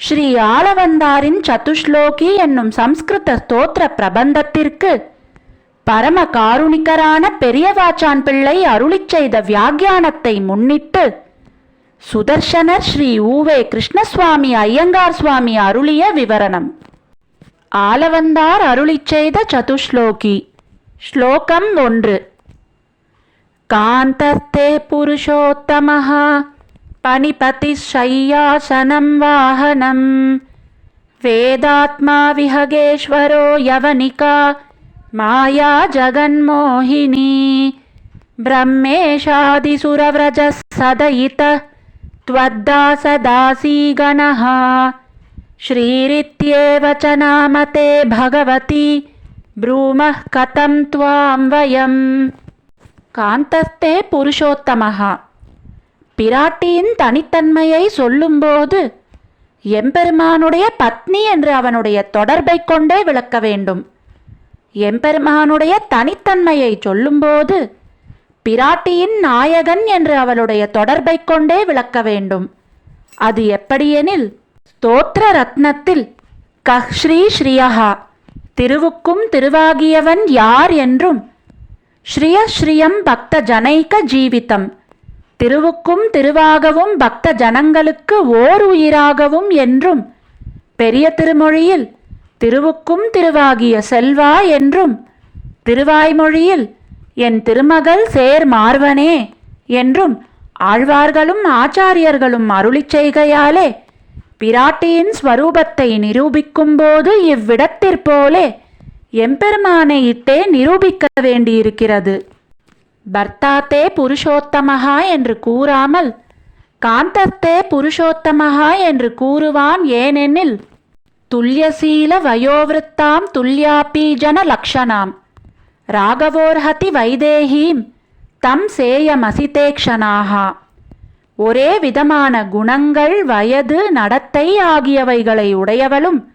ஸ்ரீ ஆளவந்தாரின் சதுஷ்லோகி என்னும் சம்ஸ்கிருத ஸ்தோத்திர பிரபந்தத்திற்கு பரம காருணிகரான பெரியவாச்சான் பிள்ளை அருளிச் செய்த வியாக்கியானத்தை முன்னிட்டு சுதர்ஷனர் ஸ்ரீ ஊவே கிருஷ்ணசுவாமி ஐயங்கார் சுவாமி அருளிய விவரணம். ஆலவந்தார் அருளிச் செய்த சதுஷ்லோகி. ஸ்லோகம் ஒன்று. காந்தஸ்தே புருஷோத்தமஹா. पणिपतिश्शय्यासनं वाहनं। वेदात्मा विहगेश्वरो यवनिका माया जगन्मोहिनी। ब्रह्मेशादिसुरव्रजः सदयितः त्वद्दासदासीगणः। श्रीरित्येव च नाम ते भगवति ब्रूमः कथं त्वां वयं कान्तस्ते पुरुषोत्तमः। பிராட்டியின் தனித்தன்மையை சொல்லும்போது எம்பெருமானுடைய பத்னி என்று அவனுடைய தொடர்பை கொண்டே விளக்க வேண்டும். எம்பெருமானுடைய தனித்தன்மையை சொல்லும்போது பிராட்டியின் நாயகன் என்று அவளுடைய தொடர்பை கொண்டே விளக்க வேண்டும். அது எப்படியெனில் ஸ்தோத்திர ரத்னத்தில் கஹ்ஸ்ரீ ஸ்ரீயஹா திருவுக்கும் திருவாகியவன் யார் என்றும் ஸ்ரீய ஸ்ரீயம் பக்த ஜனைக ஜீவிதம் திருவுக்கும் திருவாகவும் பக்த ஜனங்களுக்கு ஓர் உயிராகவும் என்றும் பெரிய திருமொழியில் திருவுக்கும் திருவாகிய செல்வா என்றும் திருவாய்மொழியில் என் திருமகள் சேர் மார்வனே என்றும் ஆழ்வார்களும் ஆச்சாரியர்களும் அருளிச் செய்கையாலே பிராட்டியின் ஸ்வரூபத்தை நிரூபிக்கும்போது இவ்விடத்திற்போலே எம்பெருமானை இட்டே நிரூபிக்க வேண்டியிருக்கிறது. பர்த்தாத்தே புருஷோத்தமஹா என்று கூறாமல் காந்தத்தே புருஷோத்தமஹா என்று கூறுவான் ஏனெனில் துல்யசீல வயோவிருத்தாம் துல்யாபிஜன லக்ஷணாம். ராகவோர்ஹதி வைதேகீம் தம் சேயமசிதேக்ஷனாகா ஒரே விதமான குணங்கள் வயது நடத்தை ஆகியவைகளை உடையவளும்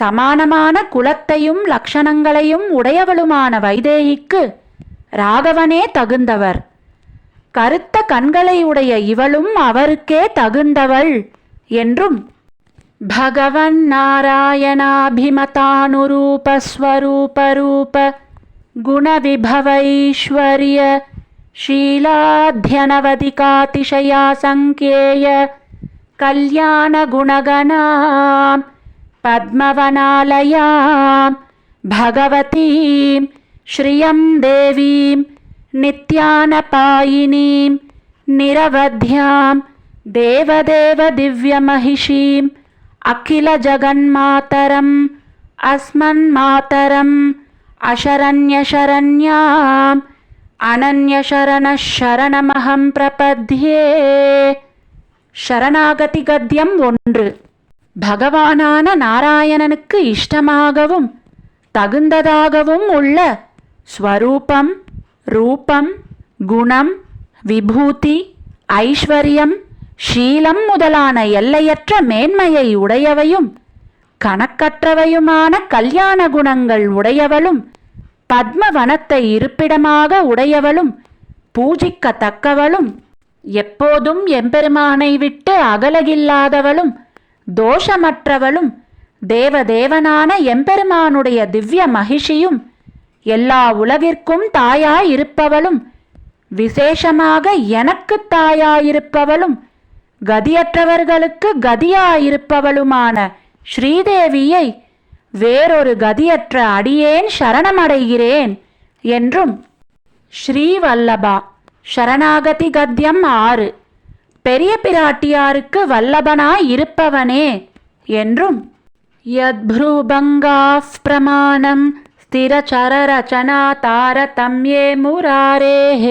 சமானமான குலத்தையும் லக்ஷணங்களையும் உடையவளுமான வைதேகிக்கு ராகவனே தகுந்தவர் கருத்த கண்களை உடைய இவளும் அவருக்கே தகுந்தவள் என்றும் பகவன் நாராயணாபிமதானுரூபஸ்வரூபரூப குணவிபவைஸ்வர்ய शीलाध्यनवधिकातिशया सङ्ख्येय कल्याणगुणगणां पद्मवनालयां भगवतीं श्रियं देवीं नित्यानपायिनीं निरवध्यां देवदेवदिव्यमहिषीम् अखिलजगन्मातरम् अस्मन्मातरम् अशरण्यशरण्याम् அனன்யசரண சரணமகம் பிரபத்யே சரணாகதி கத்தியம் ஒன்று பகவானான நாராயணனுக்கு இஷ்டமாகவும் தகுந்ததாகவும் உள்ள ஸ்வரூபம் ரூபம் குணம் விபூதி ஐஸ்வர்யம் ஷீலம் முதலான எல்லையற்ற மேன்மையை உடையவையும் கணக்கற்றவையுமான கல்யாண குணங்கள் உடையவளும் பத்மவனத்தை இருப்பிடமாக உடையவளும் பூஜிக்கத்தக்கவளும் எப்போதும் எம்பெருமானை விட்டு அகலகில்லாதவளும் தோஷமற்றவளும் தேவதேவனான எம்பெருமானுடைய திவ்ய மகிஷியும் எல்லா உலகிற்கும் தாயாயிருப்பவளும் விசேஷமாக எனக்கு தாயாயிருப்பவளும் கதியற்றவர்களுக்கு கதியாயிருப்பவளுமான ஸ்ரீதேவியை வேறொரு கதியற்ற அடியேன் சரணமடைகிறேன் என்றும் ஸ்ரீவல்லபா சரணாகதி கத்தியம் ஆறு பெரிய பிராட்டியாருக்கு வல்லபனாய் இருப்பவனே என்றும் யத்ருபங்காஃப் பிரமாணம் స్థిరచరరచనా తారతమ్యే మురారేः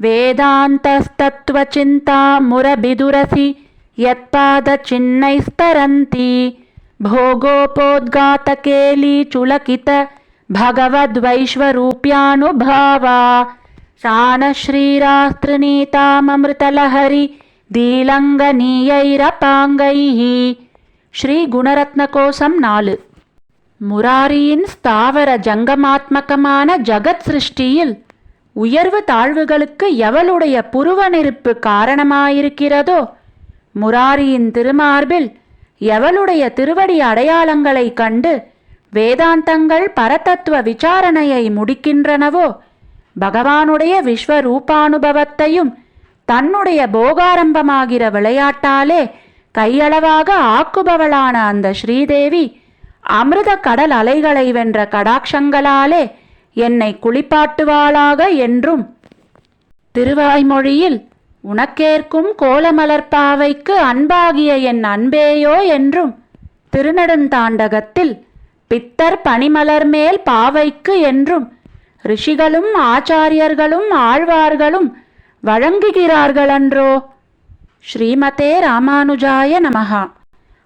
వేదాంతస్తత్వచింతామురబిదురసి యత్పాదచిన్నైస్తరంతి భోగోపోద్గాతకేలీచులకిత భగవద్వైశ్వరూప్యానుభావా. శానశ్రీరాస్తృణీతామమృతలహరి దీలంగనీయైరపాంగై శ్రీ గుణరత్న కోసం నాలుగు. முராரியின் ஸ்தாவர ஜங்கமாத்மகமான ஜகத் சிருஷ்டியில் உயர்வு தாழ்வுகளுக்கு எவளுடைய புருவ நெருப்பு காரணமாயிருக்கிறதோ முராரியின் திருமார்பில் எவளுடைய திருவடி அடையாளங்களைக் கண்டு வேதாந்தங்கள் பரதத்துவ விசாரணையை முடிக்கின்றனவோ பகவானுடைய விஸ்வரூபானுபவத்தையும் தன்னுடைய போகாரம்பமாகிற விளையாட்டாலே கையளவாக ஆக்குபவளான அந்த ஸ்ரீதேவி அமிர்த கடல் அலைகளை வென்ற கடாட்சங்களாலே என்னை குளிப்பாட்டுவாளாக என்றும் திருவாய்மொழியில் உனக்கேற்கும் கோலமலர்பாவைக்கு அன்பாகிய என் அன்பேயோ என்றும் திருநெடுந்தாண்டகத்தில் பித்தர் பனிமலர் மேல் பாவைக்கு என்றும் ரிஷிகளும் ஆச்சாரியர்களும் ஆழ்வார்களும் வழங்குகிறார்களன்றோ? ஸ்ரீமதே ராமானுஜாய நமகா